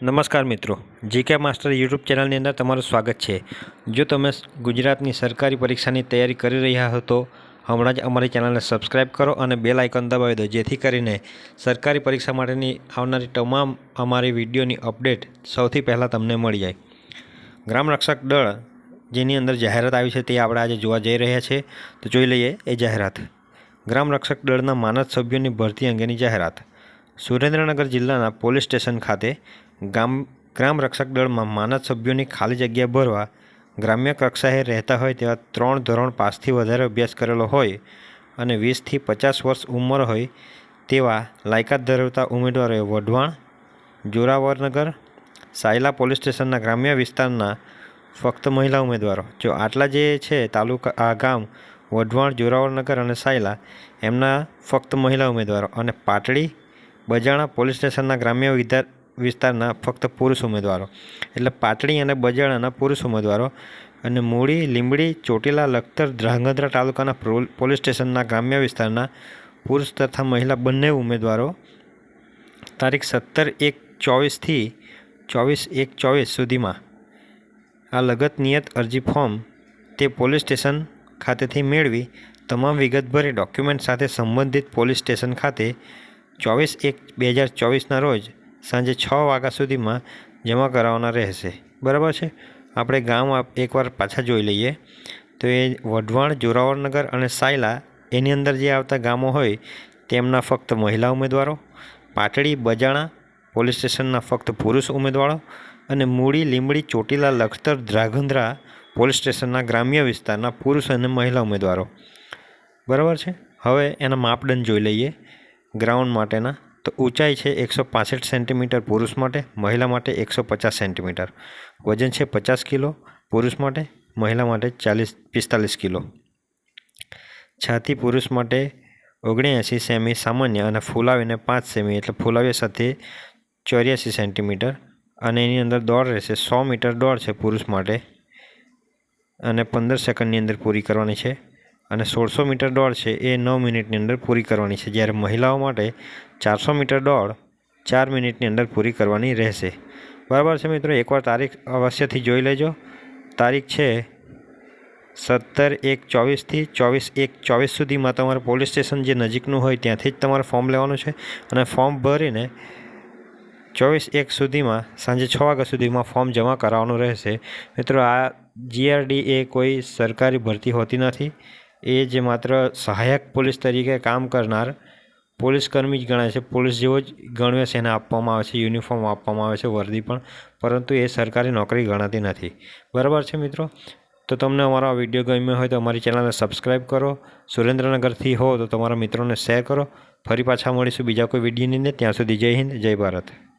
નમસ્કાર મિત્રો, GK master YouTube ચેનલની અંદર તમારું સ્વાગત છે. જો તમે ગુજરાતની સરકારી પરીક્ષાની તૈયારી કરી રહ્યા હો તો હમણાં જ અમારી ચેનલને સબસ્ક્રાઈબ કરો અને બેલ આઇકન દબાવી દો, જેથી કરીને સરકારી પરીક્ષા માટેની આવનારી તમામ અમારી વિડીયોની અપડેટ સૌથી પહેલાં તમને મળી જાય. ગ્રામ રક્ષક દળ જેની અંદર જાહેરાત આવી છે તે આપણે આજે જોવા જઈ રહ્યા છીએ તો જોઈ લઈએ એ જાહેરાત. ગ્રામ રક્ષક દળના માનદ સભ્યોની ભરતી અંગેની જાહેરાત. સુરેન્દ્રનગર જિલ્લાના પોલીસ સ્ટેશન ખાતે ગામ ગ્રામ રક્ષક દળમાં માનદ સભ્યોની ખાલી જગ્યા ભરવા ગ્રામ્ય કક્ષાએ રહેતા હોય તેવા ત્રણ ધોરણ પાસથી વધારે અભ્યાસ કરેલો હોય અને વીસથી પચાસ વર્ષ ઉંમર હોય તેવા લાયકાત ધરાવતા ઉમેદવારોએ વઢવાણ, જોરાવરનગર, સાયલા પોલીસ સ્ટેશનના ગ્રામ્ય વિસ્તારના ફક્ત મહિલા ઉમેદવારો. જો આટલા જે છે તાલુકા આ ગામ, વઢવાણ, જોરાવરનગર અને સાયલા, એમના ફક્ત મહિલા ઉમેદવારો અને પાટડી બજાણા પોલીસ સ્ટેશનના ગ્રામ્ય વિસ્તારના ફક્ત પુરુષ ઉમેદવારો. એટલે પાટડી અને બજાણાના પુરુષ ઉમેદવારો અને મૂળી લીંબડી, ચોટીલા, લખતર, ધ્રાંગધ્રા તાલુકાના પોલીસ સ્ટેશનના ગ્રામ્ય વિસ્તારના પુરુષ તથા મહિલા બંને ઉમેદવારો તારીખ સત્તર એક ચોવીસથી ચોવીસ એક ચોવીસ સુધીમાં આ લગત નિયત અરજી ફોર્મ તે પોલીસ સ્ટેશન ખાતેથી મેળવી તમામ વિગત ભરી ડોક્યુમેન્ટ સાથે સંબંધિત પોલીસ સ્ટેશન ખાતે ચોવીસ એક બે હજાર ચોવીસના રોજ સાંજે છ વાગ્યા સુધીમાં જમા કરાવવાના રહેશે. બરાબર છે? આપણે ગામ એકવાર પાછા જોઈ લઈએ. તો એ વઢવાણ જોરાવરનગર અને સાયલા એની અંદર જે આવતા ગામો હોય, તેમના ફક્ત મહિલા ઉમેદવારો, પાટડી, બજાણા, પોલીસ સ્ટેશનના ફક્ત પુરુષ ઉમેદવારો અને મૂળી લીંબડી, ચોટીલા, લખતર, ધ્રાંગધ્રા પોલીસ સ્ટેશનના ગ્રામ્ય વિસ્તારના પુરુષ અને મહિલા ઉમેદવારો. બરાબર છે? હવે એના માપદંડ જોઈ લઈએ. ગ્રાઉન્ડ માટેના, તો ઊંચાઈ છે એકસો પાસઠ સેન્ટીમીટર પુરુષ માટે, મહિલા માટે એકસો પચાસ સેન્ટીમીટર. વજન છે પચાસ કિલો, પુરુષ માટે, મહિલા માટે ચાલીસ, પિસ્તાલીસ કિલો. છાતી પુરુષ માટે ઓગણએંસી સેમી સામાન્ય અને ફૂલાવીને પાંચ સેમી, એટલે ફૂલાવી સાથે ચોર્યાસી સેન્ટીમીટર. અને એની અંદર દોડ રહેશે, સો મીટર દોડ છે પુરુષ માટે. અને પંદર સેકન્ડની અંદર પૂરી કરવાની છે. અને સોળસો મીટર દોડ છે એ નવ મિનિટની અંદર પૂરી કરવાની છે. જ્યારે મહિલાઓ માટે ચારસો મીટર દોડ ચાર મિનિટની અંદર પૂરી કરવાની રહેશે. બરાબર છે મિત્રો? એકવાર તારીખ અવશ્યથી જોઈ લેજો. તારીખ છે સત્તર એક ચોવીસથી ચોવીસ એક ચોવીસ સુધીમાં તમારે પોલીસ સ્ટેશન જે નજીકનું હોય ત્યાંથી જ તમારે ફોર્મ લેવાનું છે અને ફોર્મ ભરીને ચોવીસ એક સુધીમાં સાંજે છ વાગ્યા સુધીમાં ફોર્મ જમા કરાવવાનું રહેશે. મિત્રો, આ જીઆરડી એ કોઈ સરકારી ભરતી હોતી નથી. એ જે માત્ર સહાયક પોલીસ તરીકે કામ કરનાર પોલીસકર્મી જ ગણાય છે. પોલીસ જેવો જ ગણવે છે એને આપવામાં આવે છે. યુનિફોર્મ આપવામાં આવે છે, વર્દી પણ. પરંતુ એ સરકારી નોકરી ગણાતી નથી. બરાબર છે મિત્રો? તો તમને અમારો આ વીડિયો ગમ્યો હોય તો અમારી ચેનલને સબસ્ક્રાઈબ કરો. સુરેન્દ્રનગરથી હો તો તમારા મિત્રોને શેર કરો. ફરી પાછા મળીશું બીજા કોઈ વિડીયોની ને ત્યાં સુધી જય હિન્દ, જય ભારત.